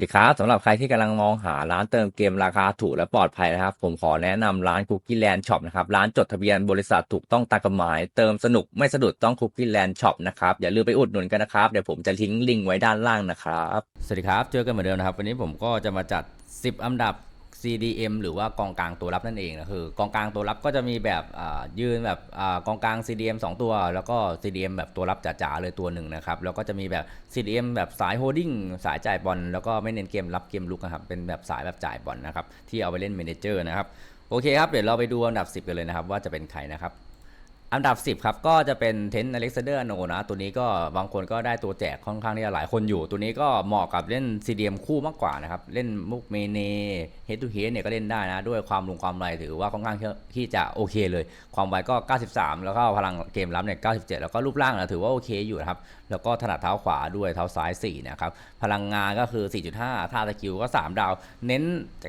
สวัสดีครับสำหรับใครที่กำลังมองหาร้านเติมเกมราคาถูกและปลอดภัยนะครับ ผมขอแนะนำร้านคุกกี้แลนด์ช็อปนะครับ ร้านจดทะเบียนบริษัทถูกต้องตามกฎหมาย เติมสนุกไม่สะดุดต้องคุกกี้แลนด์ช็อปนะครับ อย่าลืมไปอุดหนุนกันนะครับ เดี๋ยวผมจะทิ้งลิงก์ไว้ด้านล่างนะครับ สวัสดีครับ เจอกันเหมือนเดิมนะครับ วันนี้ผมก็จะมาจัด 10 อันดับ CDM หรือว่ากองกลางตัวรับนั่นเองนะคือกองกลางตัวรับก็จะมีแบบยืนแบบอกองกลาง CDM 2 ตัว แล้วก็ CDM แบบตัวรับจ๋าๆเลยตัวหนึ่งนะครับแล้วก็จะมีแบบ CDM แบบสายโฮดดิ้งสายจ่ายบอลแล้วก็ไม่เน้นเกมรับเกมลุกนะครับเป็นแบบสายแบบจ่ายบอลนะครับที่เอาไปเล่นเมเนเจอร์นะครับโอเคครับเดี๋ยวเราไปดูอันดับ 10 กันเลยนะครับว่าจะเป็นใครนะครับ อันดับ 10 ครับ ก็จะเป็นเทนอเล็กซานเดอร์โนนะ ตัวนี้ก็บางคนก็ได้ตัวแจกค่อนข้างที่จะหลายคนอยู่ ตัวนี้ก็เหมาะกับเล่น CDM คู่มากกว่านะครับ เล่นมุกเมเนเฮดทูเฮดเนี่ยก็เล่นได้นะ ด้วยความลงความไวถือว่าค่อนข้างที่จะโอเคเลย ความไวก็ 93 แล้วก็พลังเกมรับเนี่ย 97 แล้วก็รูปร่างนะถือว่าโอเคอยู่นะครับ แล้วก็ถนัดเท้าขวาด้วยเท้าซ้าย 4 นะครับ พลังงานก็คือ 4.5 ท่าสกิลก็ 3 ดาว เน้น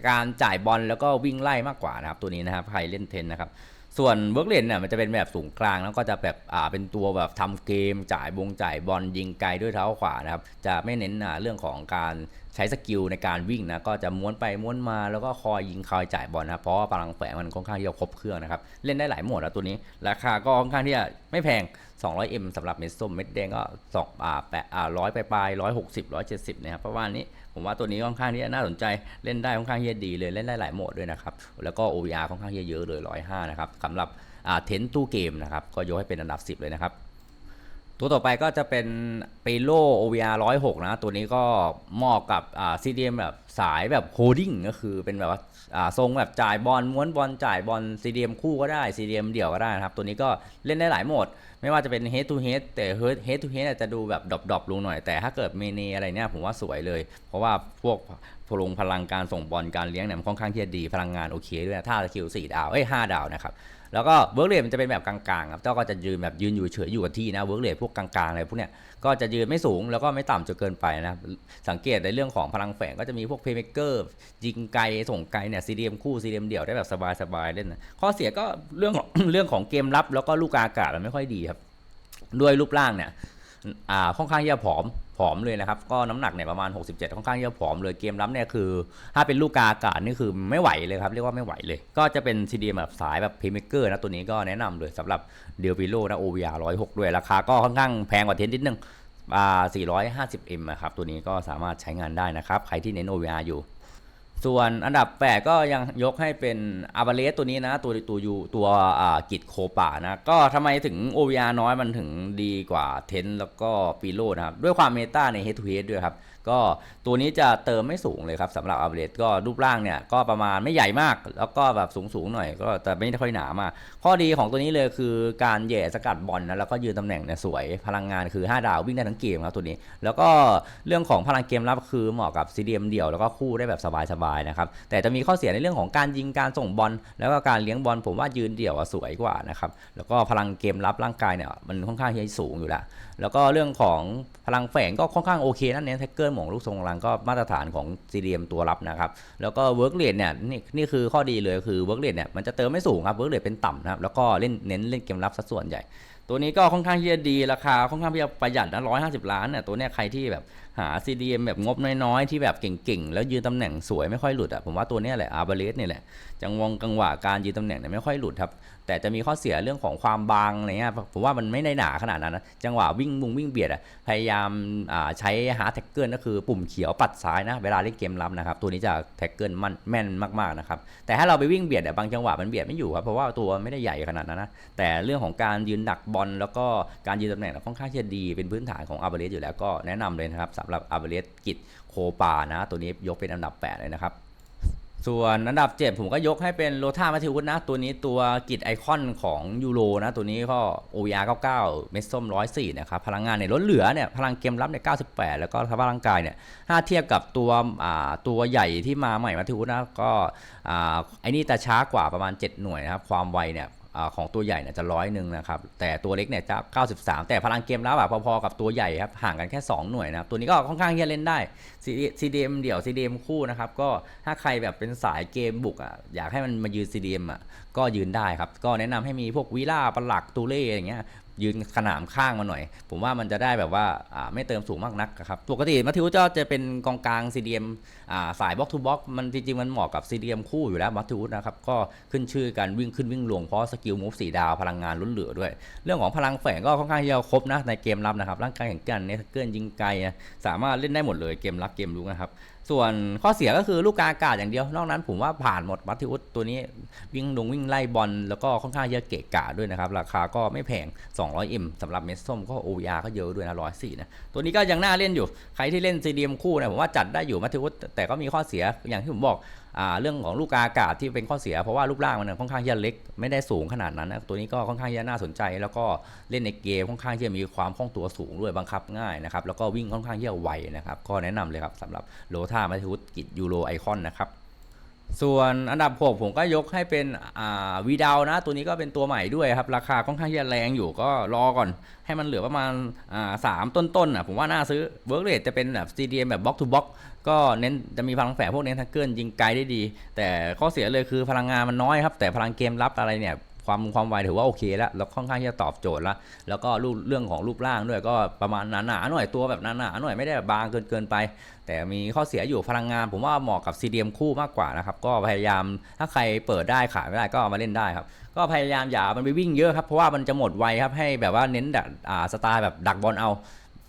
การจ่ายบอลแล้วก็วิ่งไล่มากกว่านะครับ ตัวนี้นะครับ ใครเล่นเทนนะครับ ส่วนเวิร์กเลนเนี่ยมันจะเป็นแบบสูงกลางแล้วก็จะแบบอ่าเป็นตัวแบบทำเกมจ่ายบงจ่ายบอลยิงไกลด้วยเท้าขวานะครับจะไม่เน้นอ่าเรื่องของการใช้สกิลในการวิ่งนะก็จะม้วนไปม้วนมาแล้วก็คอยยิงคอยจ่ายบอลนะครับเพราะว่าพลังแฝงมันค่อนข้างที่จะครบเครื่องนะครับเล่นได้หลายโหมดแล้วตัวนี้ ราคาก็ค่อนข้างที่จะไม่แพง 200M สำหรับเม็ดส้มเม็ดแดงก็สองอ่าแปดอ่าร้อยปลายร้อยหกสิบร้อยเจ็ดสิบนะครับประมาณนี้ผมว่าตัวนี้ค่อนข้างที่จะน่าสนใจเล่นได้ค่อนข้างที่จะดีเลยเล่นได้หลายโหมดด้วยนะครับแล้วก็ OVR ค่อนข้างที่จะเยอะเลย105นะครับสำหรับอ่าเทนตู้เกมนะครับก็ยกให้เป็นอันดับ 10 เลยนะครับตัวต่อไปก็จะเป็นเปโล OVR 106 นะ ตัวนี้ก็เหมาะกับอ่า CDM แบบสายแบบโฮดดิ้งก็คือเป็นแบบว่า ทรงแบบจ่ายบอลม้วนบอลจ่ายบอลซีดีมคู่ก็ได้ซีดีมเดี่ยวก็ได้นะครับ ตัวนี้ก็เล่นได้หลายโหมด ไม่ว่าจะเป็น head to head แต่ head to head อาจจะดูแบบดรอปๆลงหน่อย แต่ถ้าเกิดเมเนอะไรเนี่ยผมว่าสวยเลย เพราะว่าพวกพลงพลังการส่งบอลการเลี้ยงเนี่ยมันค่อนข้างที่จะดีพลังงานโอเคด้วยนะถ้าสกิล4ดาวเอ้ย5ดาวนะครับ แล้วก็เวิร์กเรทมันจะเป็นแบบกลางๆครับเจ้าก็จะยืนแบบยืนอยู่เฉยอยู่กับที่นะเวิร์กเรทพวกกลางๆอะไรพวกเนี้ยก็จะยืนไม่สูงแล้วก็ไม่ต่ำจนเกินไปนะสังเกตในเรื่องของพลังแฝงก็จะมีพวกเพย์เมกเกอร์ยิงไกลส่งไกลเนี่ยซีดีเอ็มคู่ซีดีเอ็มเดี่ยวได้แบบสบายๆเล่นนะข้อเสียก็เรื่องของเรื่องของเกมรับแล้วก็ลูกอากาศมันไม่ค่อยดีครับ ด้วยรูปร่างเนี่ยอ่าค่อนข้างที่จะผอม อมเลยนะครับ ก็น้ำหนักเนี่ยประมาณ 67 ค่อนข้างที่จะผอมเลยเกมรับเนี่ยคือ ถ้าเป็นลูกกาอากาศนี่คือไม่ไหวเลยครับ เรียกว่าไม่ไหวเลย ก็จะเป็นซีดีแบบสายแบบพรีเมเกอร์นะตัวนี้ก็แนะนำเลยสำหรับเดียวพิโลนะ OVR 106ด้วยราคาก็ค่อนข้างแพงกว่าเทนนิดนึงอ่า 450M นะครับตัวนี้ก็สามารถใช้งานได้นะครับใครที่เน้น OVR อยู่ ส่วนอันดับ 8 ก็ยังยกให้เป็นอาบาเลสตัวนี้นะ ตัวตัวยูตัวอ่ากิดโคป่านะ ก็ทำไมถึง OVR น้อยมันถึงดีกว่าเทนแล้วก็ปีโลนะครับ ด้วยความเมตาใน Head to Head ด้วยครับก็ตัวนี้จะเติมไม่สูงเลยครับสำหรับอาบาเลสก็รูปร่างเนี่ยก็ประมาณไม่ใหญ่มาก แล้วก็แบบสูงสูงๆหน่อย ก็แต่ไม่ค่อยหนามากข้อดีของตัวนี้เลยคือการแหย่สกัดบอลนะแล้วก็ยืนตำแหน่งเนี่ยสวยพลังงานคือ 5 ดาววิ่งได้ทั้งเกมครับตัวนี้ แล้วก็เรื่องของพลังเกมรับคือเหมาะกับ CDM เดี่ยวแล้วก็คู่ได้แบบสบายๆนะครับแต่จะมีข้อเสียในเรื่องของการยิงการส่งบอลแล้วก็การเลี้ยงบอลผมว่ายืนเดี่ยวสวยกว่านะครับแล้วก็พลังเกมรับร่างกายเนี่ยมันค่อนข้างที่จะสูงอยู่แล้วแล้วก็เรื่องของพลังแฝงก็ค่อนข้างโอเคนั่นเน้นแท็กเกอร์หม่งลูกทรงพลังก็มาตรฐานของซีเรียมตัวรับนะครับ แล้วก็เวิร์กเรทเนี่ยนี่นี่คือข้อดีเลยคือเวิร์กเรทเนี่ยมันจะเติมไม่สูงครับเวิร์กเรทเป็นต่ำนะครับแล้วก็เล่นเน้นเล่นเกมรับสัดส่วนใหญ่ ตัวนี้ก็ค่อนข้างที่จะดีราคาค่อนข้างที่จะประหยัดนะร้อยห้าสิบล้านเนี่ยตัวเนี้ยใครที่แบบหา CDM แบบงบน้อยๆ ที่แบบเก่งๆ แล้วยืนตำแหน่งสวยไม่ค่อยหลุดอะผมว่าตัวนี้แหละอาร์เบเลสเนี่ยแหละจังหวงกังหวะการยืนตำแหน่งเนี่ยไม่ค่อยหลุดครับ แต่จะมีข้อเสียเรื่องของความบางอะไรเงี้ยผมว่ามันไม่ได้หนาขนาดนั้นนะจังหวะวิ่งมุงวิ่งเบียดอะพยายามอ่าใช้หาแท็กเกิลก็คือปุ่มเขียวปัดซ้ายนะเวลาเล่นเกมรับนะครับตัวนี้จะแท็กเกิลมันแม่นมากๆนะครับแต่ถ้าเราไปวิ่งเบียดอะบางจังหวะมันเบียดไม่อยู่ครับเพราะว่าตัวไม่ได้ใหญ่ขนาดนั้นนะแต่เรื่องของการยืนดักบอลแล้วก็การยืนตำแหน่งค่อนข้างที่จะดีเป็นพื้นฐานของอาร์เบเลสอยู่แล้วก็แนะนำเลยนะครับสำหรับอาร์เบเลสกิจโคปานะ ตัวนี้ยกเป็นอันดับ 8 เลยนะครับ ส่วนอันดับ 7 ผมก็ยกให้เป็นโรธามาทิวุฒนะ ตัวนี้ตัวกิจไอคอนของยูโรนะ ตัวนี้ก็ OVR 99 เมสส้ม 104 นะครับ พลังงานเนี่ยลดเหลือเนี่ย พลังเกมรับเนี่ย 98 แล้วก็สภาพร่างกายเนี่ย ถ้าเทียบกับตัวตัวใหญ่ที่มาใหม่มาทิวุฒนะก็อไอนี่แต่ช้ากว่าประมาณ 7 หน่วยนะครับ ความไวเนี่ย ของตัวใหญ่เนี่ยจะร้อยหนึ่งนะครับ แต่ตัวเล็กเนี่ยจะ 93 แต่พลังเกมรับอะพอๆกับตัวใหญ่ครับห่างกันแค่ 2 หน่วยนะครับ ตัวนี้ก็ค่อนข้างที่จะเล่นได้ CDM เดี่ยว CDM คู่นะครับ ก็ถ้าใครแบบเป็นสายเกมบุกอะอยากให้มันมายืน CDM อะก็ยืนได้ครับ ก็แนะนำให้มีพวกวิล่าปลักตูเล่อย่างเงี้ย ยืนขนามข้างมาหน่อย ผมว่ามันจะได้แบบว่าไม่เติมสูงมากนักครับปกติมัธยุจะจะเป็นกองกลาง CDM อ่าสายบล็อกทูบล็อกมันจริงๆ มันเหมาะกับ CDM คู่อยู่แล้วมัธยุนะครับ ก็ขึ้นชื่อการวิ่งขึ้นวิ่งลงเพราะสกิลมูฟสีดาวพลังงานล้นเหลือด้วย เรื่องของพลังแฝงก็ค่อนข้างจะครบนะในเกมรับนะครับร่างกายแข็งแกร่งเนสเกิลยิงไกลสามารถเล่นได้หมดเลยเกมรับเกมลุกนะครับส่วนข้อเสียก็คือลูกกาอากาศอย่างเดียว นอกนั้นผมว่าผ่านหมดมัติอุตัวนี้วิ่งลงวิ่งไล่บอลแล้วก็ค่อนข้างเยอะเกะกะด้วยนะครับ ราคาก็ไม่แพง 200M สำหรับเมสส้มก็ OVR ก็เยอะด้วยนะ104นะ ตัวนี้ก็ยังน่าเล่นอยู่ ใครที่เล่นซีดีมคู่นะผมว่าจัดได้อยู่มัธยุแต่ก็มีข้อเสียอย่างที่ผมบอก เรื่องของลูกอากาศที่เป็นข้อเสียเพราะว่ารูปร่างมันค่อนข้างจะเล็ก ไม่ได้สูงขนาดนั้นนะตัวนี้ก็ค่อนข้างจะน่าสนใจ แล้วก็เล่นในเกมค่อนข้างที่จะมีความคล่องตัวสูงด้วยบังคับง่ายนะครับแล้วก็วิ่งค่อนข้างที่จะไวนะครับก็แนะนำเลยครับสำหรับโลท่ามัธยุกิจยูโรไอคอนนะครับส่วนอันดับ 6 ผมก็ยกให้เป็นวีดาวนะ ตัวนี้ก็เป็นตัวใหม่ด้วยครับ ราคาค่อนข้างที่จะแรงอยู่ก็รอก่อน ให้มันเหลือประมาณสามต้นๆอะผมว่าน่าซื้อเวิร์กเรทจะเป็นแบบ CDM แบบบล็อกทูบล็อก ก็เน้นจะมีพลังแฝงพวกเน้นทักเกิลยิงไกลได้ดี แต่ข้อเสียเลยคือพลังงานมันน้อยครับ แต่พลังเกมรับอะไรเนี่ยความความไวถือว่าโอเคแล้วแล้วค่อนข้างที่จะตอบโจทย์ล้วแล้วก็รูปเรื่องของรูปร่างด้วยก็ประมาณหนาๆหน่อยตัวแบบหนาๆหน่อยไม่ได้แบบบางเกินเกินไป แต่มีข้อเสียอยู่พลังงาน ผมว่าเหมาะกับ CDM คู่มากกว่านะครับก็พยายามถ้าใครเปิดได้ขายไม่ได้ก็ามาเล่นได้ครับ ก็พยายามอย่ามันไปวิ่งเยอะครับเพราะว่ามันจะหมดไวครับให้แบบว่าเน้นดักอ่าสไตล์แบบดักบอลเอา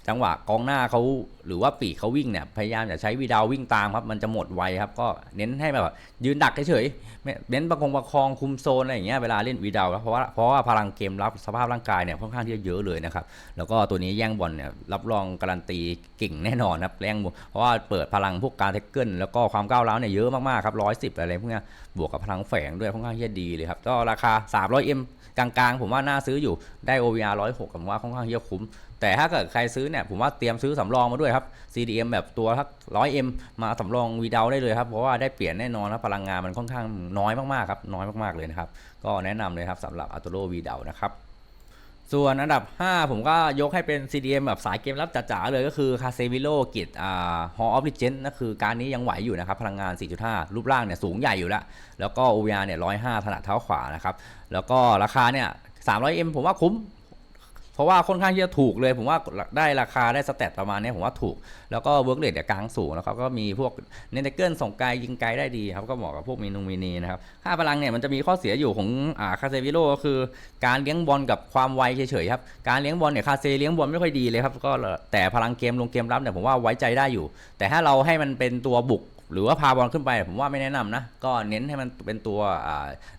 จังหวะกองหน้าเขาหรือว่าปีกเขาวิ่งเนี่ยพยายามอย่าใช้วีดาววิ่งตามครับ มันจะหมดไวครับ ก็เน้นให้แบบยืนดักเฉยๆเน้นประคองประคองคุมโซนอะไรอย่างเงี้ยเวลาเล่นวีดาวเพราะว่าเพราะว่าพลังเกมรับสภาพร่างกายเนี่ยค่อนข้างที่จะเยอะเลยนะครับ แล้วก็ตัวนี้แย่งบอลเนี่ยรับรองการันตีเก่งแน่นอนครับแย่งเพราะว่าเปิดพลังพวกการเทคเกิลแล้วก็ความก้าวร้าวเนี่ยเยอะมากๆครับร้อยสิบอะไรพวกเนี้ยบวกกับพลังแฝงด้วยค่อนข้างที่จะดีเลยครับก็ราคา 300M กลางๆ ผมว่าน่าซื้ออยู่ได้ OVR 106ผมว่าค่อนข้างที่จะคุ้ม แต่ถ้าเกิดใครซื้อเนี่ยผมว่าเตรียมซื้อสำรองมาด้วยครับ CDM แบบตัวทัก 100M มาสำรองวีดาวได้เลยครับ เพราะว่าได้เปลี่ยนแน่นอนครับพลังงานมันค่อนข้างน้อยมากๆครับน้อยมากๆเลยนะครับ ก็แนะนำเลยครับสำหรับ a t o r o วีดาวนะครับส่วนอันดับ 5 ผมก็ยกให้เป็น CDM แบบสายเกมรับจ๋าๆเลยก็คือคาเซวิโลกิจอ่าฮอออฟลิเจนนั่นคือการนี้ยังไหวอยู่นะครับ พลังงาน 4.5 รูปร่างเนี่ยสูงใหญ่อยู่แล้ว แล้วก็ OVR เนี่ย 105 ถนัดเท้าขวานะครับ แล้วก็ราคาเนี่ย 300M ผมว่าคุ้ม เพราะว่าค่อนข้างที่จะถูกเลย ผมว่าได้ราคาได้สเตตประมาณนี้ผมว่าถูก แล้วก็เวิร์กเรทเนี่ยกลางสูงนะครับก็มีพวกเนเทเกิลส่งไกลยิงไกลได้ดีครับก็เหมาะกับพวกเมนูมินีนะครับค่าพลังเนี่ยมันจะมีข้อเสียอยู่ของอ่าคาเซวิโลก็คือ การเลี้ยงบอลกับความไวเฉยๆครับการเลี้ยงบอลเนี่ยคาเซเลี้ยงบอลไม่ค่อยดีเลยครับก็แต่พลังเกมลงเกมรับเนี่ยผมว่าไว้ใจได้อยู่ แต่ถ้าเราให้มันเป็นตัวบุก หรือว่าพาบอลขึ้นไปผมว่าไม่แนะนำนะ ก็เน้นให้มันเป็นตัว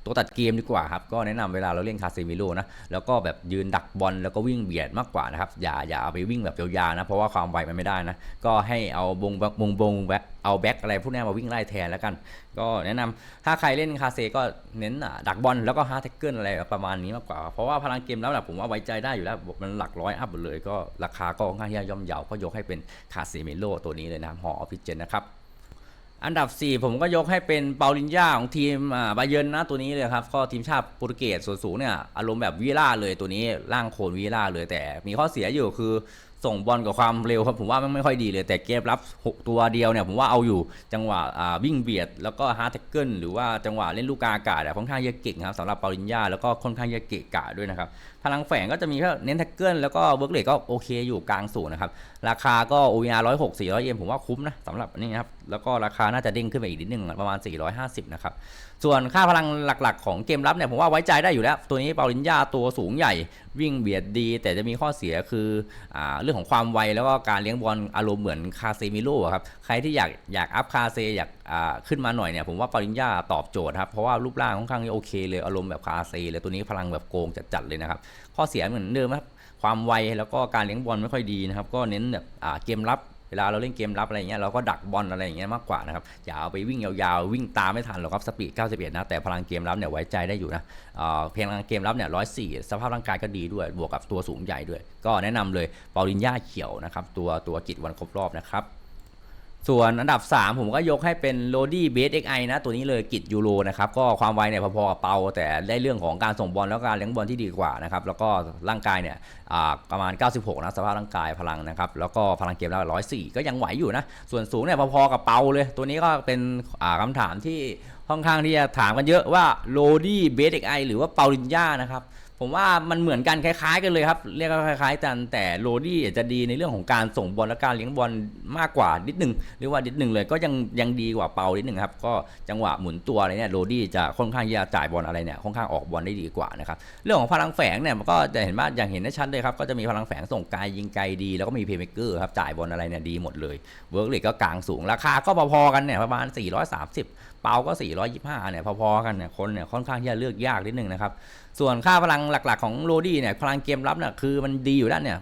ตัวตัดเกมดีกว่าครับ ก็แนะนำเวลาเราเล่นคาเซมิโลนะ แล้วก็แบบยืนดักบอลแล้วก็วิ่งเบียดมากกว่านะครับ อย่าอย่าเอาไปวิ่งแบบยาวๆนะ เพราะว่าความไวมันไม่ได้นะ ก็ให้เอาบงบงบงแบ็คเอาแบ็คอะไรพวกนี้มาวิ่งไล่แทนแล้วกัน ก็แนะนำถ้าใครเล่นคาเซก็เน้นดักบอลแล้วก็ฮาร์ดแท็กเกิลอะไรประมาณนี้มากกว่า เพราะว่าพลังเกมแล้วนะผมว่าไว้ใจได้อยู่แล้ว มันหลักร้อยอัพหมดเลย ก็ราคาก็ค่อนข้างย่อมเยาก็ยกให้เป็นคาเซมิโลตัวนี้เลยนะครับหอออฟฟิเจนนะครับ อันดับ 4 ผมก็ยกให้เป็นเปาลินญาของทีมอ่าบาเยินนะตัวนี้เลยครับก็ทีมชาติโปรตุเกสส่วนสูงเนี่ยอารมณ์แบบวีล่าเลยตัวนี้ร่างโคนวีล่าเลยแต่มีข้อเสียอยู่คือ ส่งบอลกับความเร็วครับผมว่ามันไม่ค่อยดีเลย แต่เกมรับ 6 ตัวเดียวเนี่ยผมว่าเอาอยู่จังหวะวิ่งเบียด แล้วก็ฮาร์ดแท็กเกิลหรือว่าจังหวะเล่นลูกกาอากาศค่อนข้างจะเก่งครับสำหรับปาลินญาแล้วก็ค่อนข้างจะเกะกะด้วยนะครับพลังแฝงก็จะมีแค่เน้นแท็กเกิลแล้วก็เวิร์กเลทก็โอเคอยู่กลางสูงนะครับราคาก็ OVR 106 400เยนผมว่าคุ้มนะสำหรับนนี้นะครับแล้วก็ราคาน่าจะเด้งขึ้นไปอีกนิดนึงประมาณ 450นะครับ ส่วนค่าพลังหลักๆ ของเกมรับเนี่ยผมว่าไว้ใจได้อยู่แล้ว ตัวนี้เปาลินญาตัวสูงใหญ่วิ่งเบียดดี แต่จะมีข้อเสียคืออเรื่องของความไวแล้วก็การเลี้ยงบอลอารมณ์เหมือนคาเซมิโร่ครับใครที่อยากอยากอัพคาเซอยากขึ้นมาหน่อยเนี่ยผมว่าเปาลินญาตอบโจทย์ครับเพราะว่ารูปร่างค่อนข้างโอเคเลยอารมณ์แบบคาเซเลยตัวนี้พลังแบบโกงจัดๆเลยนะครับข้อเสียเหมือนเดิมครับความไวแล้วก็การเลี้ยงบอลไม่ค่อยดีนะครับก็เน้นแบบเกมรับ วลาเราเล่นเกมรับอะไรอย่างเงี้ยเราก็ดักบอลอะไรอย่างเงี้ยมากกว่านะครับอย่าเอาไปวิ่งยาวๆ วิ่งตามไม่ทันหรอกครับสปีด91นะแต่พลังเกมรับเนี่ยไว้ใจได้อยู่นะเพียงพลังเกมรับเนี่ย104 สภาพร่างกายก็ดีด้วย บวกกับตัวสูงใหญ่ด้วย ก็แนะนำเลยเปาลินย่าเขียวนะครับตัวตัวกิจวันครบรอบนะครับ ส่วนอันดับ 3 ผมก็ยกให้เป็นโรดี้เบสเอ็กไอนะ ตัวนี้เลยกิจยูโรนะครับ ก็ความไวเนี่ยพอๆกับเปา แต่ได้เรื่องของการส่งบอลแล้วการเลี้ยงบอลที่ดีกว่านะครับ แล้วก็ร่างกายเนี่ยประมาณ 96 นะ สภาพร่างกายพลังนะครับ แล้วก็พลังเกมแล้ว104 ก็ยังไหวอยู่นะ ส่วนสูงเนี่ยพอๆกับเปาเลย ตัวนี้ก็เป็นอ่าคำถามที่ค่อนข้างที่จะถามกันเยอะว่าโรดี้เบสเอ็กไอหรือว่าเปาลินญ่านะครับ ผมว่ามันเหมือนกันคล้ายๆ กันเลยครับ เรียกว่าคล้ายๆกันแต่โรดี้จะดีในเรื่องของการส่งบอลและการเลี้ยงบอลมากกว่านิดนึงเรียกว่านิดนึงเลยก็ยังยังดีกว่าเปานิดนึงครับก็จังหวะหมุนตัวอะไรเนี่ยโรดี้จะค่อนข้างจะจ่ายบอลอะไรเนี่ยค่อนข้างออกบอลได้ดีกว่านะครับเรื่องของพลังแฝงเนี่ยมันก็จะเห็นว่าอย่างเห็นได้ชัดเลยครับก็จะมีพลังแฝงส่งไกลยิงไกลดี แล้วก็มีเพย์เมกเกอร์ครับจ่ายบอลอะไรเนี่ยดีหมดเลยเวิร์กเลก็กลางสูงราคาก็พอๆกันเนี่ยประมาณ 430 เปาก็ 425เนี่ยพอๆกันเนี่ยคนเนี่ยค่อนข้างที่จะเลือกยากนิดนึงนะครับ ส่วนค่าพลังหลักๆของโรดี้เนี่ยพลังเกมรับเนี่ยคือมันดีอยู่แล้วเนี่ย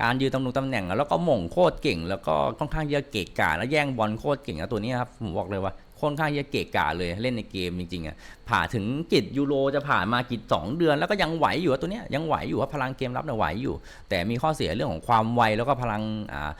การยืนตำแหน่งตำแหน่ง แล้วก็หม่งโคตรเก่ง แล้วก็ค่อนข้างจะเกะกะแล้วแย่งบอลโคตรเก่งนะตัวนี้ครับผมบอกเลยว่าค่อนข้างจะเกะกะเลยเล่นในเกมจริงๆอะผ่าถึงกิจยูโรจะผ่านมากิจ2 เดือน แล้วก็ยังไหวอยู่ตัวเนี้ยยังไหวอยู่ว่าพลังเกมรับเนี่ยไหวอยู่ แต่มีข้อเสียเรื่องของความไวแล้วก็พลังอ่า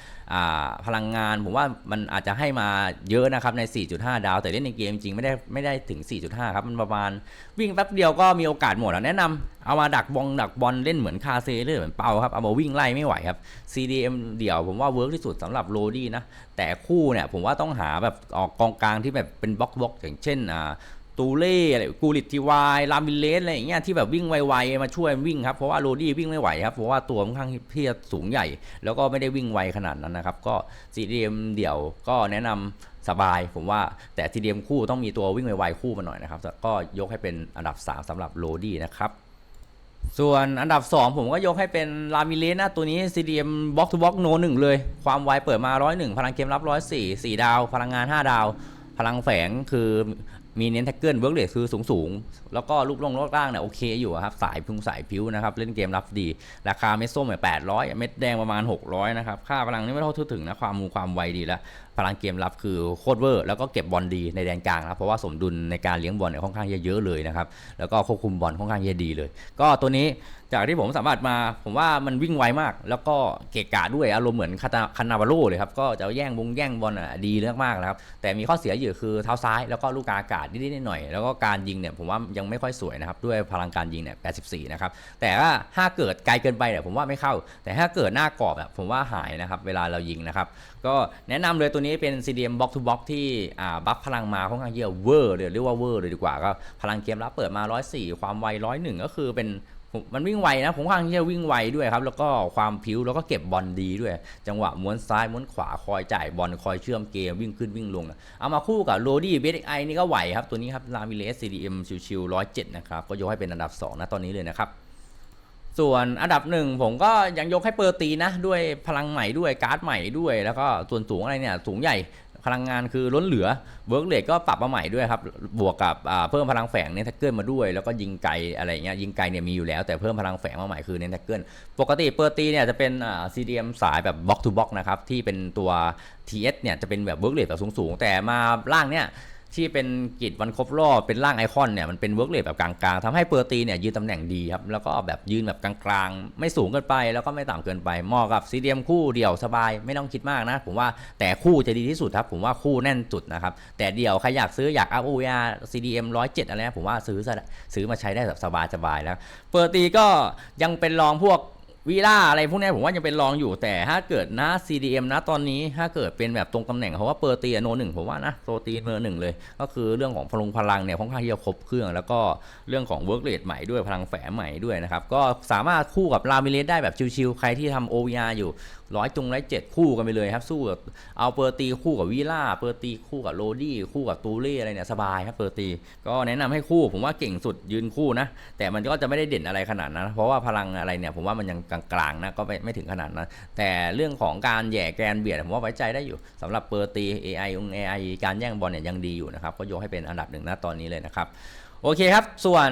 พลังงานผมว่ามันอาจจะให้มาเยอะนะครับใน 4.5 ดาว แต่เล่นในเกมจริงไม่ได้ไม่ได้ถึง 4.5 ครับ มันประมาณวิ่งแป๊บเดียวก็มีโอกาสหมดแล้วแนะนำเอามาดักบองดักบอลเล่นเหมือนคาเซ่เล่นเหมือนเปาครับ เอามาวิ่งไล่ไม่ไหวครับ CDM เดี่ยวผมว่าเวิร์กที่สุดสำหรับโรดี้นะ แต่คู่เนี่ยผมว่าต้องหาแบบออกกองกลางที่แบบเป็นบล็อกบล็อกอย่างเช่นอ่า ตูเล่อะไรกูริตทีวายลามิเลสอะไรอย่างเงี้ยที่แบบวิ่งไวๆมาช่วยวิ่งครับเพราะว่าโรดี้วิ่งไม่ไหวครับเพราะว่าตัวค่อนข้างที่จะสูงใหญ่ แล้วก็ไม่ได้วิ่งไวขนาดนั้นนะครับ ก็ CDM เดี่ยวก็แนะนำสบายผมว่าแต่ CDM คู่ต้องมีตัววิ่งไวๆคู่มาหน่อยนะครับ ก็ยกให้เป็นอันดับ 3สำหรับโรดี้นะครับส่วนอันดับ 2 ผมก็ยกให้เป็นลามิเลสนะตัวนี้ CDM Box to Box โนหนึ่งเลย ความไวเปิดมา 101 พลังเกมรับ 104 4 ดาว พลังงาน 5 ดาว พลังแฝงคือ มีเน้นแท็กเกิลเวิร์กเรทคือสูงสูงแล้วก็รูปร่างรูปร่างเนี่ยโอเคอยู่ครับสายพุงสายผิวนะครับ เล่นเกมรับดี ราคาเม็ดส้มเนี่ยแปดร้อยเม็ดแดงประมาณ 600 นะครับ ค่าพลังนี่ไม่เท่าถึงนะ ความมูความไวดีแล้วพลังเกมรับคือโคตรเวอร์แล้วก็เก็บบอลดีในแดนกลางนะเพราะว่าสมดุลในการเลี้ยงบอลเนี่ยค่อนข้างเยอะเลยนะครับแล้วก็ควบคุมบอลค่อนข้างเยดีเลย ก็ตัวนี้จากที่ผมสามารถมาผมว่ามันวิ่งไวมาก แล้วก็เกะกะด้วยอารมณ์เหมือนคาตาคานาวาโร่เลยครับก็จะแย่งวงแย่งบอลอะดีมากๆนะครับแต่มีข้อเสียอยู่คือเท้าซ้ายแล้วก็ลูกาอากาศนิดๆหน่อยๆแล้วก็การยิงเนี่ยผมว่ายังไม่ค่อยสวยนะครับด้วยพลังการยิงเนี่ย84นะครับแต่ว่าถ้าเกิดไกลเกินไปเนี่ยผมว่าไม่เข้า แต่ถ้าเกิดหน้ากรอบอะผมว่าหายนะครับเวลาเรายิงนะครับก็แนะนำเลยตัวนี้เป็น CDM Box to Box ที่บัฟพลังมาค่อนข้างเยอะเวอร์เดี๋ยวเรียกว่าเวอร์เลยดีกว่าก็พลังเกมรับเปิดมา 104 ความไว 101 ก็คือเป็นมันวิ่งไวนะ ผมค่อนข้างที่จะวิ่งไวด้วยครับ แล้วก็ความผิวแล้วก็เก็บบอลดีด้วย จังหวะม้วนซ้ายม้วนขวาคอยจ่ายบอลคอยเชื่อมเกมวิ่งขึ้นวิ่งลง เอามาคู่กับโรดี้เบสไอนี่ก็ไหวครับ ตัวนี้ครับลามิเลส CDM ชิวๆ107นะครับ ก็ยกให้เป็นอันดับ 2 นะตอนนี้เลยนะครับ ส่วนอันดับหนึ่งผมก็ยังยกให้เปอร์ตีนะ ด้วยพลังใหม่ด้วยการ์ดใหม่ด้วย แล้วก็ส่วนสูงอะไรเนี่ยสูงใหญ่พลังงานคือล้นเหลือเวิร์กเลทก็ปรับมาใหม่ด้วยครับ บวกกับเพิ่มพลังแฝงเนนแท็กเกิลมาด้วย แล้วก็ยิงไกลอะไรเงี้ยยิงไกลเนี่ยมีอยู่แล้วแต่เพิ่มพลังแฝงมาใหม่คือเนนแท็กเกิลปกติเปอร์ตีเนี่ยจะเป็นอ่า CDM สายแบบบล็อกทูบล็อกนะครับที่เป็นตัว TS เนี่ยจะเป็นแบบเวิร์กเลทแบบสูงๆ แต่มาล่างเนี่ย ที่เป็นกิจวันครบรอบเป็นร่างไอคอนเนี่ยมันเป็นเวิร์กเลทแบบกลางๆทำให้เปอร์ตีเนี่ยยืนตำแหน่งดีครับแล้วก็แบบยืนแบบกลางๆ ไม่สูงเกินไปแล้วก็ไม่ต่ำเกินไปเหมาะกับซีเดียมคู่เดี่ยวสบายไม่ต้องคิดมากนะ ผมว่าแต่คู่จะดีที่สุดครับผมว่าคู่แน่นสุดนะครับแต่เดี่ยวใครอยากซื้ออยากอัพโอเออาร์ซีดีเอ็มร้อยเจ็ดอะไรนะผมว่าซื้อซื้อมาใช้ได้แบบสบายๆแล้วเปอร์ตีก็ยังเป็นรองพวก วีล่าอะไรพวกนี้ผมว่ายังเป็นรองอยู่แต่ถ้าเกิดนะ CDM นะตอนนี้ถ้าเกิดเป็นแบบตรงตำแหน่งเขาว่าเปอร์ตีโนหนึ่งผมว่านะโปรตีนเบอร์หนึ่งเลย ก็คือเรื่องของพลังพลังเนี่ยค่อนข้างที่จะครบเครื่อง แล้วก็เรื่องของเวิร์กเรทใหม่ด้วยพลังแฝงใหม่ด้วยนะครับ ก็สามารถคู่กับลามิเลสได้แบบชิวๆใครที่ทำ OVR อยู่ ร้อยจงร้อยเจ็ดคู่กันไปเลยครับ สู้กับเอาเปอร์ตีคู่กับวีล่าเปอร์ตีคู่กับโรดี้คู่กับตูเล่อะไรเนี่ยสบายครับเปอร์ตี ก็แนะนำให้คู่ผมว่าเก่งสุดยืนคู่นะ แต่มันก็จะไม่ได้เด่นอะไรขนาดนั้น เพราะว่าพลังอะไรเนี่ยผมว่ามันยังกลางๆนะก็ไม่ไม่ถึงขนาดนั้น แต่เรื่องของการแย่แกนเบียดผมว่าไว้ใจได้อยู่สำหรับเปอร์ตี AI อง AI การแย่งบอลเนี่ยยังดีอยู่นะครับก็ยกให้เป็นอันดับหนึ่งนะตอนนี้เลยนะครับโอเคครับ ส่วน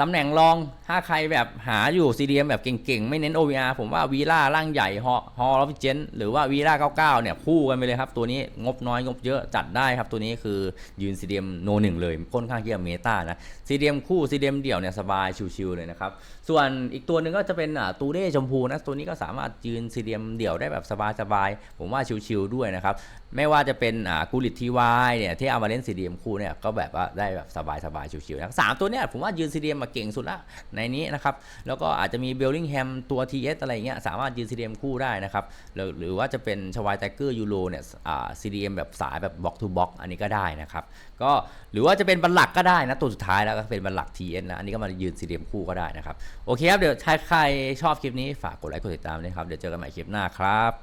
ตำแหน่งรองถ้าใครแบบหาอยู่ CDM แบบเก่งๆ ไม่เน้น OVR ผมว่าวีล่าร่างใหญ่ฮอฮอลอฟเจนหรือว่าวีล่า99 เนี่ย คู่กันไปเลยครับ ตัวนี้งบน้อยงบเยอะจัดได้ครับ ตัวนี้คือยืน CDM โนหนึ่งเลยค่อนข้างที่จะเมตานะ CDM คู่ CDM เดี่ยวเนี่ยสบายชิวๆเลยนะครับ ส่วนอีกตัวหนึ่งก็จะเป็นตูเด้ชมพูนะตัวนี้ก็สามารถยืน CDM เดี่ยวได้แบบสบายๆผมว่าชิวๆด้วยนะครับไม่ว่าจะเป็นกูริตทีวายเนี่ยที่เอามาเล่น CDM คู่เนี่ยก็แบบว่าได้แบบสบายๆชิวๆนะสามตัวเนี่ยผมว่ายืน CDM มาเก่งสุดละในนี้นะครับ แล้วก็อาจจะมีเบลลิงแฮมตัว TS อะไรเงี้ยสามารถยืน CDM คู่ได้นะครับหรือหรือว่าจะเป็นชวายไทเกอร์ยูโรเนี่ยอ่า CDM แบบสายแบบบล็อกทูบล็อกอันนี้ก็ได้นะครับก็หรือว่าจะเป็นบัลลักก็ได้นะตัวสุดท้ายแล้วก็เป็นบัลลัก TS นะอันนี้ก็มายืน CDM คู่ก็ได้นะครับโอเคครับเดี๋ยวใครชอบคลิปนี้ฝากกดไลค์กดติดตามด้วยครับเดี๋ยวเจอกันใหม่คลิปหน้าครับ